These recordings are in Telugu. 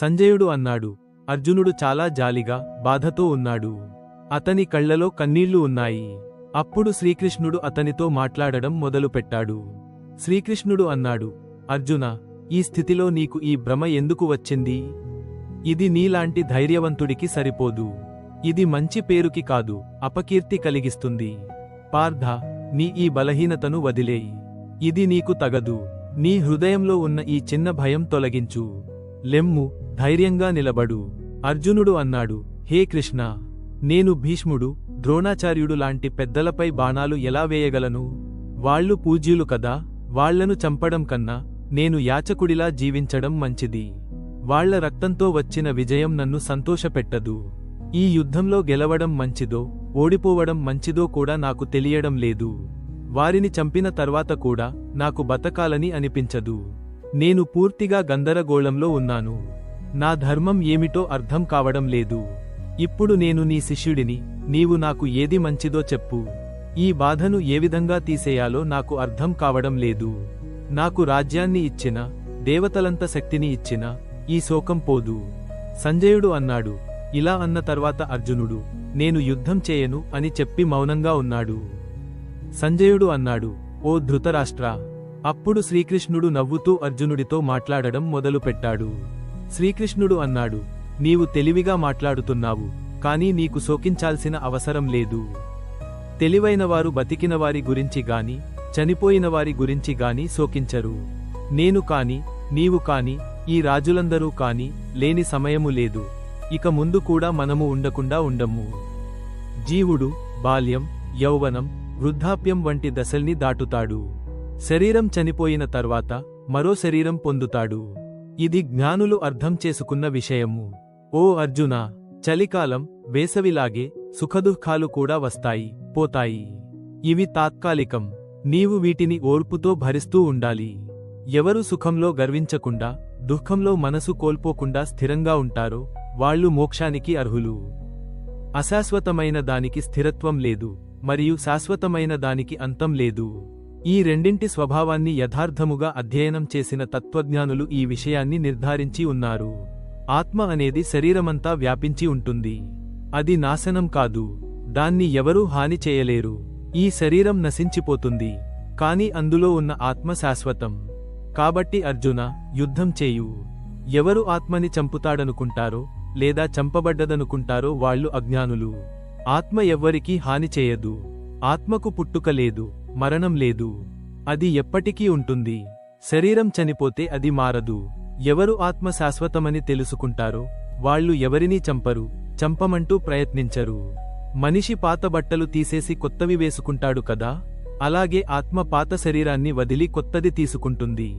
సంజయుడు అన్నాడు అర్జునుడు చాలా జాలిగా బాధతో ఉన్నాడు. అతని కళ్ళలో కన్నీళ్ళు ఉన్నాయి. అప్పుడు శ్రీకృష్ణుడు అతనితో మాట్లాడడం మొదలుపెట్టాడు. శ్రీకృష్ణుడు అన్నాడు అర్జున ఈ స్థితిలో నీకు ఈ భ్రమ ఎందుకు వచ్చింది? ఇది నీలాంటి ధైర్యవంతుడికి సరిపోదు. ఇది మంచి పేరుకి కాదు అపకీర్తి కలిగిస్తుంది. పార్థ నీ ఈ బలహీనతను వదిలేయి. ఇది నీకు తగదు. నీ హృదయంలో ఉన్న ఈ చిన్న భయం తొలగించు. లెమ్ము ధైర్యంగా నిలబడు. అర్జునుడు అన్నాడు హే కృష్ణ నేను భీష్ముడు ద్రోణాచార్యుడు లాంటి పెద్దలపై బాణాలు ఎలా వేయగలను? వాళ్ళు పూజ్యులు కదా వాళ్ళను చంపడం కన్నా నేను యాచకుడిలా జీవించడం మంచిది. వాళ్ళ రక్తంతో వచ్చిన విజయం నన్ను సంతోషపెట్టదు. ఈ యుద్ధంలో గెలవడం మంచిదో ఓడిపోవడం మంచిదో కూడా నాకు తెలియడం లేదు. వారిని చంపిన తర్వాత కూడా నాకు బతకాలని అనిపించదు. నేను పూర్తిగా గందరగోళంలో ఉన్నాను. నా ధర్మం ఏమిటో అర్థం కావడం లేదు. ఇప్పుడు నేను నీ శిష్యుడిని నీవు నాకు ఏది మంచిదో చెప్పు. ఈ బాధను ఏ విధంగా తీసేయాలో నాకు అర్థం కావడం లేదు. నాకు రాజ్యాన్ని ఇచ్చిన దేవతలంత శక్తిని ఇచ్చిన ఈ శోకం పోదు. సంజయుడు అన్నాడు ఇలా అన్న తర్వాత అర్జునుడు నేను యుద్ధం చేయను అని చెప్పి మౌనంగా ఉన్నాడు. సంజయుడు అన్నాడు ఓ ధృతరాష్ట్ర అప్పుడు శ్రీకృష్ణుడు నవ్వుతూ అర్జునుడితో మాట్లాడడం మొదలుపెట్టాడు. శ్రీకృష్ణుడు అన్నాడు నీవు తెలివిగా మాట్లాడుతున్నావు కానీ నీకు శోకించాల్సిన అవసరం లేదు. తెలివైనవారు బతికినవారి గురించి గాని చనిపోయినవారి గురించి గాని శోకించరు. నేను కాని నీవు కాని ఈ రాజులందరూ కాని లేని సమయము లేదు. ఇక ముందు కూడా మనము ఉండకుండా ఉండము. జీవుడు బాల్యం యౌవనం వృద్ధాప్యం వంటి దశల్ని దాటుతాడు. శరీరం చనిపోయిన తర్వాత మరో శరీరం పొందుతాడు. ఇది జ్ఞానులు అర్థం చేసుకున్న విషయము. ఓ అర్జున చలికాలం వేసవిలాగే సుఖదుఃఖాలు కూడా వస్తాయి పోతాయి. ఇవి తాత్కాలికం. నీవు వీటిని ఓర్పుతో భరిస్తూ ఉండాలి. ఎవరు సుఖంలో గర్వించకుండా దుఃఖంలో మనసు కోల్పోకుండా స్థిరంగా ఉంటారో వాళ్ళు మోక్షానికి అర్హులు. అశాశ్వతమైన దానికి స్థిరత్వం లేదు మరియు శాశ్వతమైన దానికి అంతం లేదు. ఈ రెండింటి స్వభావాన్ని యథార్థముగా అధ్యయనం చేసిన తత్వజ్ఞానులు ఈ విషయాన్ని నిర్ధారించి ఉన్నారు. ఆత్మ అనేది శరీరమంతా వ్యాపించి ఉంటుంది. అది నాశనం కాదు. దాన్ని ఎవరూ హాని చేయలేరు. ఈ శరీరం నశించిపోతుంది. కాని అందులో ఉన్న ఆత్మ శాశ్వతం. కాబట్టి అర్జున యుద్ధం చేయు. ఎవరు ఆత్మని చంపుతాడనుకుంటారో లేదా చంపబడ్డదనుకుంటారో వాళ్ళు అజ్ఞానులు. ఆత్మ ఎవ్వరికీ హాని చేయదు. ఆత్మకు పుట్టుక లేదు. మరణం లేదు. అది ఎప్పటికీ ఉంటుంది. శరీరం చనిపోతే అది మారదు. ఎవరు ఆత్మ శాశ్వతమని తెలుసుకుంటారో వాళ్ళు ఎవరినీ చంపరు చంపమంటూ ప్రయత్నించరు. మనిషి పాత బట్టలు తీసేసి కొత్తవి వేసుకుంటాడు కదా? అలాగే ఆత్మ పాత శరీరాన్ని వదిలి కొత్తది తీసుకుంటుంది.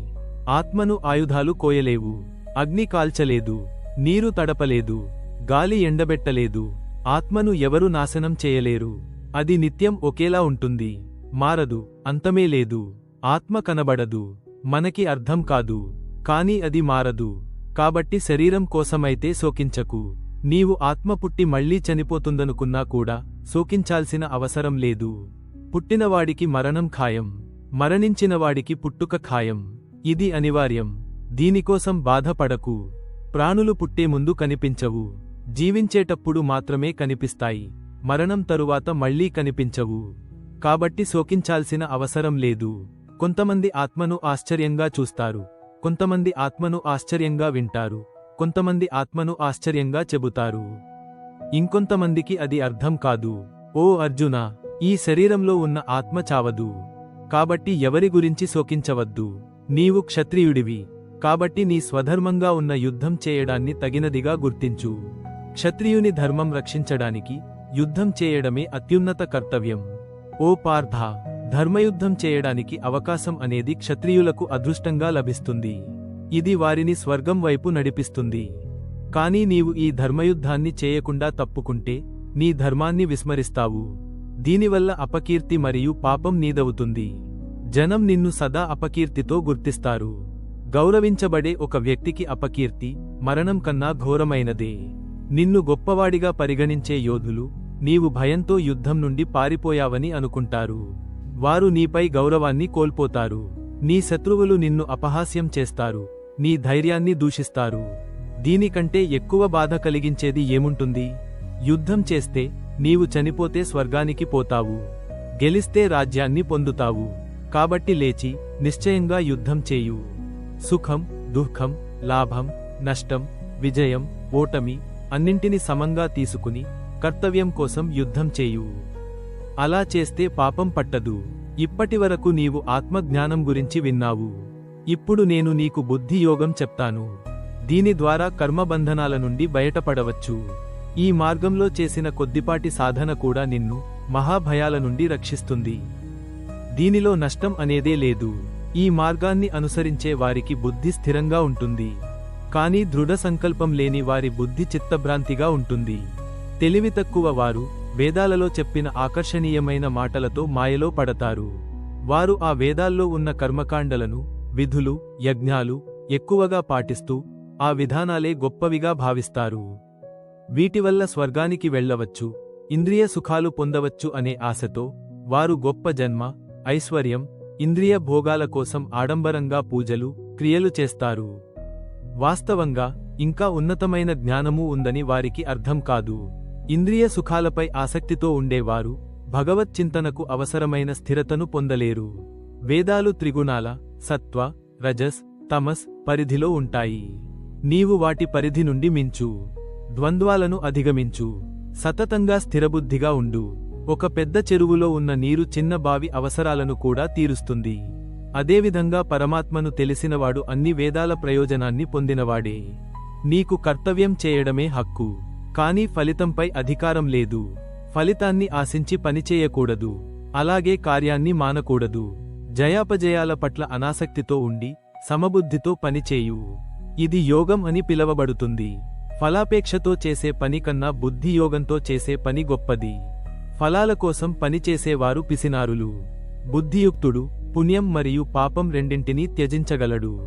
ఆత్మను ఆయుధాలు కోయలేవు. అగ్ని కాల్చలేదు. నీరు తడపలేదు. గాలి ఎండబెట్టలేదు. ఆత్మను ఎవరు నాశనం చేయలేరు. అది నిత్యం ఒకేలా ఉంటుంది. మారదు అంతమే లేదు. ఆత్మ కనబడదు మనకి అర్థం కాదు కాని అది మారదు. కాబట్టి శరీరం కోసమైతే శోకించకు. నీవు ఆత్మ పుట్టి మళ్ళీ చనిపోతుందనుకున్నా కూడా శోకించాల్సిన అవసరం లేదు. పుట్టినవాడికి మరణం ఖాయం మరణించినవాడికి పుట్టుక ఖాయం. ఇది అనివార్యం. దీనికోసం బాధపడకు. ప్రాణులు పుట్టే ముందు కనిపించవు. జీవించేటప్పుడు మాత్రమే కనిపిస్తాయి. మరణం తరువాత మళ్ళీ కనిపించవు. కాబట్టి శోకించాల్సిన అవసరం లేదు. కొంతమంది ఆత్మను ఆశ్చర్యంగా చూస్తారు. కొంతమంది ఆత్మను ఆశ్చర్యంగా వింటారు. కొంతమంది ఆత్మను ఆశ్చర్యంగా చెబుతారు. ఇంకొంతమందికి అది అర్థం కాదు. ఓ అర్జున ఈ శరీరంలో ఉన్న ఆత్మ చావదు. కాబట్టి ఎవరి గురించి శోకించవద్దు. నీవు క్షత్రియుడివి. కాబట్టి నీ స్వధర్మంగా ఉన్న యుద్ధం చేయడాన్ని తగినదిగా గుర్తించు. క్షత్రియుని ధర్మం రక్షించడానికి యుద్ధం చేయడమే అత్యున్నత కర్తవ్యం. ఓ పార్థ ధర్మయుద్ధం చేయడానికి అవకాశం అనేది క్షత్రియులకు అదృష్టంగా లభిస్తుంది. ఇది వారిని స్వర్గం వైపు నడిపిస్తుంది. కానీ నీవు ఈ ధర్మయుద్ధాన్ని చేయకుండా తప్పుకుంటే నీ ధర్మాన్ని విస్మరిస్తావు. దీనివల్ల అపకీర్తి మరియు పాపం నీదవుతుంది. జనం నిన్ను సదా అపకీర్తితో గుర్తిస్తారు. గౌరవించబడే ఒక వ్యక్తికి అపకీర్తి మరణం కన్నా ఘోరమైనదే. నిన్ను గొప్పవాడిగా పరిగణించే యోధులు నీవు భయంతో యుద్ధం నుండి పారిపోయావని అనుకుంటారు. వారు నీపై గౌరవాన్ని కోల్పోతారు. నీ శత్రువులు నిన్ను అపహాస్యం చేస్తారు. నీ ధైర్యాన్ని దూషిస్తారు. దీనికంటే ఎక్కువ బాధ కలిగించేది ఏముంటుంది? యుద్ధం చేస్తే నీవు చనిపోతే స్వర్గానికి పోతావు. గెలిస్తే రాజ్యాన్ని పొందుతావు. కాబట్టి లేచి నిశ్చయంగా యుద్ధం చేయు. సుఖం దుఃఖం లాభం నష్టం విజయం ఓటమి అన్నింటిని సమంగా తీసుకుని కర్తవ్యం కోసం యుద్ధం చేయు. అలా చేస్తే పాపం పట్టదు. ఇప్పటివరకు నీవు ఆత్మజ్ఞానం గురించి విన్నావు. ఇప్పుడు నేను నీకు బుద్ధి యోగం చెప్తాను. దీని ద్వారా కర్మబంధనాల నుండి బయటపడవచ్చు. ఈ మార్గంలో చేసిన కొద్దిపాటి సాధన కూడా నిన్ను మహాభయాల నుండి రక్షిస్తుంది. దీనిలో నష్టం అనేదే లేదు. ఈ మార్గాన్ని అనుసరించే వారికి బుద్ధి స్థిరంగా ఉంటుంది. కానీ దృఢ సంకల్పం లేని వారి బుద్ధి చిత్తభ్రాంతిగా ఉంటుంది. తెలివి తక్కువ వారు వేదాలలో చెప్పిన ఆకర్షణీయమైన మాటలతో మాయలో పడతారు. వారు ఆ వేదాల్లో ఉన్న కర్మకాండలను విధులు యజ్ఞాలు ఎక్కువగా పాటిస్తూ ఆ విధానాలే గొప్పవిగా భావిస్తారు. వీటి వల్ల స్వర్గానికి వెళ్ళవచ్చు ఇంద్రియ సుఖాలు పొందవచ్చు అనే ఆశతో వారు గొప్ప జన్మ ఐశ్వర్యం ఇంద్రియ భోగాల కోసం ఆడంబరంగా పూజలు క్రియలు చేస్తారు. వాస్తవంగా ఇంకా ఉన్నతమైన జ్ఞానము ఉందని వారికి అర్థం కాదు. ఇంద్రియ సుఖాలపై ఆసక్తితో ఉండేవారు భగవత్ చింతనకు అవసరమైన స్థిరతను పొందలేరు. వేదాలు త్రిగుణాల సత్వ రజస్ తమస్ పరిధిలో ఉంటాయి. నీవు వాటి పరిధి నుండి మించు. ద్వంద్వాలను అధిగమించు. సతతంగా స్థిరబుద్ధిగా ఉండు. ఒక పెద్ద చెరువులో ఉన్న నీరు చిన్న బావి అవసరాలను కూడా తీరుస్తుంది. అదేవిధంగా పరమాత్మను తెలిసినవాడు అన్ని వేదాల ప్రయోజనాన్ని పొందినవాడే. నీకు కర్తవ్యం చేయడమే హక్కు. కానీ ఫలితంపై అధికారం లేదు. ఫలితాన్ని ఆశించి పనిచేయకూడదు అలాగే కార్యాన్ని మానకూడదు. జయాపజయాల పట్ల అనాసక్తితో ఉండి సమబుద్ధితో పనిచేయు ఇది యోగం అని పిలవబడుతుంది. ఫలాపేక్షతో చేసే పని కన్నా బుద్ధియోగంతో చేసే పని గొప్పది. ఫలాల కోసం పనిచేసేవారు పిసినారులు. బుద్ధియుక్తుడు పుణ్యం మరియు పాపం రెండింటినీ త్యజించగలడు.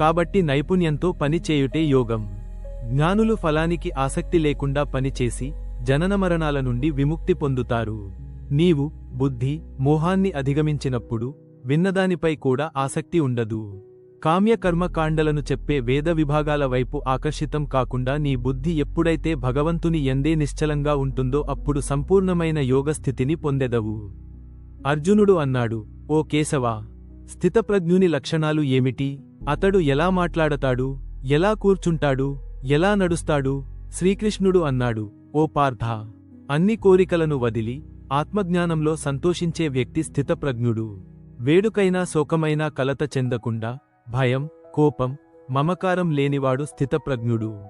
కాబట్టి నైపుణ్యంతో పనిచేయుటే యోగం. జ్ఞానులు ఫలానికి ఆసక్తి లేకుండా పనిచేసి జననమరణాల నుండి విముక్తి పొందుతారు. నీవు బుద్ధి మోహాన్ని అధిగమించినప్పుడు విన్నదానిపై కూడా ఆసక్తి ఉండదు. కామ్యకర్మకాండలను చెప్పే వేద విభాగాల వైపు ఆకర్షితం కాకుండా నీ బుద్ధి ఎప్పుడైతే భగవంతుని ఎందే నిశ్చలంగా ఉంటుందో అప్పుడు సంపూర్ణమైన యోగస్థితిని పొందెదవు. అర్జునుడు అన్నాడు ఓ కేశవా స్థితప్రజ్ఞుని లక్షణాలు ఏమిటి? అతడు ఎలా మాట్లాడతాడు? ఎలా కూర్చుంటాడు? ఎలా నడుస్తాడు? శ్రీకృష్ణుడు అన్నాడు ఓ పార్థ అన్ని కోరికలను వదిలి ఆత్మజ్ఞానంలో సంతోషించే వ్యక్తి స్థితప్రజ్ఞుడు. వేడుకైనా శోకమైనా కలత చెందకుండా భయం కోపం మమకారం లేనివాడు స్థితప్రజ్ఞుడు.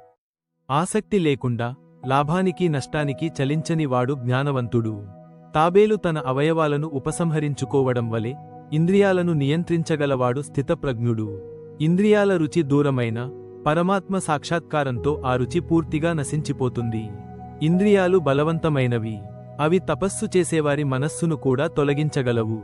ఆసక్తి లేకుండా లాభానికి నష్టానికి చలించనివాడు జ్ఞానవంతుడు. తాబేలు తన అవయవాలను ఉపసంహరించుకోవడం వలె ఇంద్రియాలను నియంత్రించగలవాడు స్థితప్రజ్ఞుడు. ఇంద్రియాల రుచి దూరమైన పరమాత్మ సాక్షాత్కారంతో ఆ రుచి పూర్తిగా నశించిపోతుంది. ఇంద్రియాలు బలవంతమైనవి. అవి తపస్సు చేసేవారి మనస్సును కూడా తొలగించగలవు.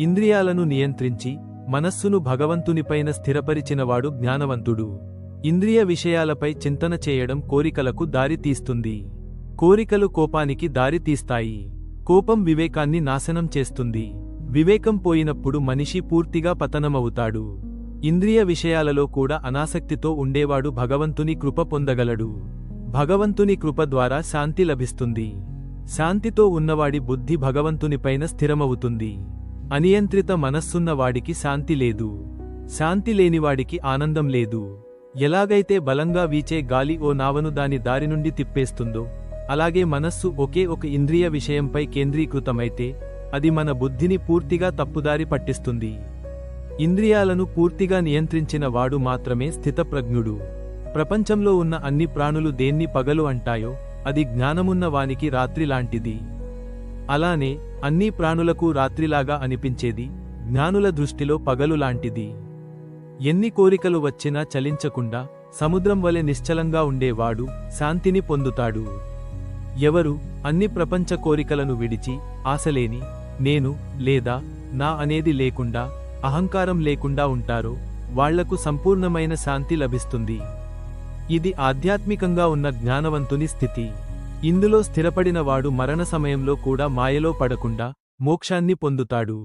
ఇంద్రియాలను నియంత్రించి మనస్సును భగవంతునిపైన స్థిరపరిచినవాడు జ్ఞానవంతుడు. ఇంద్రియ విషయాలపై చింతన చేయడం కోరికలకు దారితీస్తుంది కోరికలు కోపానికి దారితీస్తాయి కోపం వివేకాన్ని నాశనం చేస్తుంది. వివేకం పోయినప్పుడు మనిషి పూర్తిగా పతనమవుతాడు. ఇంద్రియ విషయాలలో కూడా అనాసక్తితో ఉండేవాడు భగవంతుని కృప పొందగలడు. భగవంతుని కృప ద్వారా శాంతి లభిస్తుంది. శాంతితో ఉన్నవాడి బుద్ధి భగవంతునిపైన స్థిరమవుతుంది. అనియంత్రిత మనస్సున్న వాడికి శాంతి లేదు. శాంతి లేనివాడికి ఆనందం లేదు. ఎలాగైతే బలంగా వీచే గాలి ఓ నావను దాని దారి నుండి తిప్పేస్తుందో అలాగే మనస్సు ఒకే ఒక ఇంద్రియ విషయంపై కేంద్రీకృతమైతే అది మన బుద్ధిని పూర్తిగా తప్పుదారి పట్టిస్తుంది. ఇంద్రియాలను పూర్తిగా నియంత్రించిన వాడు మాత్రమే స్థితప్రజ్ఞుడు. ప్రపంచంలో ఉన్న అన్ని ప్రాణులు దేన్ని పగలు అంటాయో అది జ్ఞానమున్న వానికి రాత్రి లాంటిది. అలానే అన్ని ప్రాణులకు రాత్రిలాగా అనిపించేది జ్ఞానుల దృష్టిలో పగలు లాంటిది. ఎన్ని కోరికలు వచ్చినా చలించకుండా సముద్రం వలె నిశ్చలంగా ఉండేవాడు శాంతిని పొందుతాడు. ఎవరు అన్ని ప్రపంచ కోరికలను విడిచి ఆశలేని నేను లేదా నా అనేది లేకుండా అహంకారం లేకుండా ఉంటారో వాళ్ళకు సంపూర్ణమైన శాంతి లభిస్తుంది. ఇది ఆధ్యాత్మికంగా ఉన్న జ్ఞానవంతుని స్థితి. ఇందులో స్థిరపడినవాడు మరణ సమయంలో కూడా మాయలో పడకుండా మోక్షాన్ని పొందుతాడు.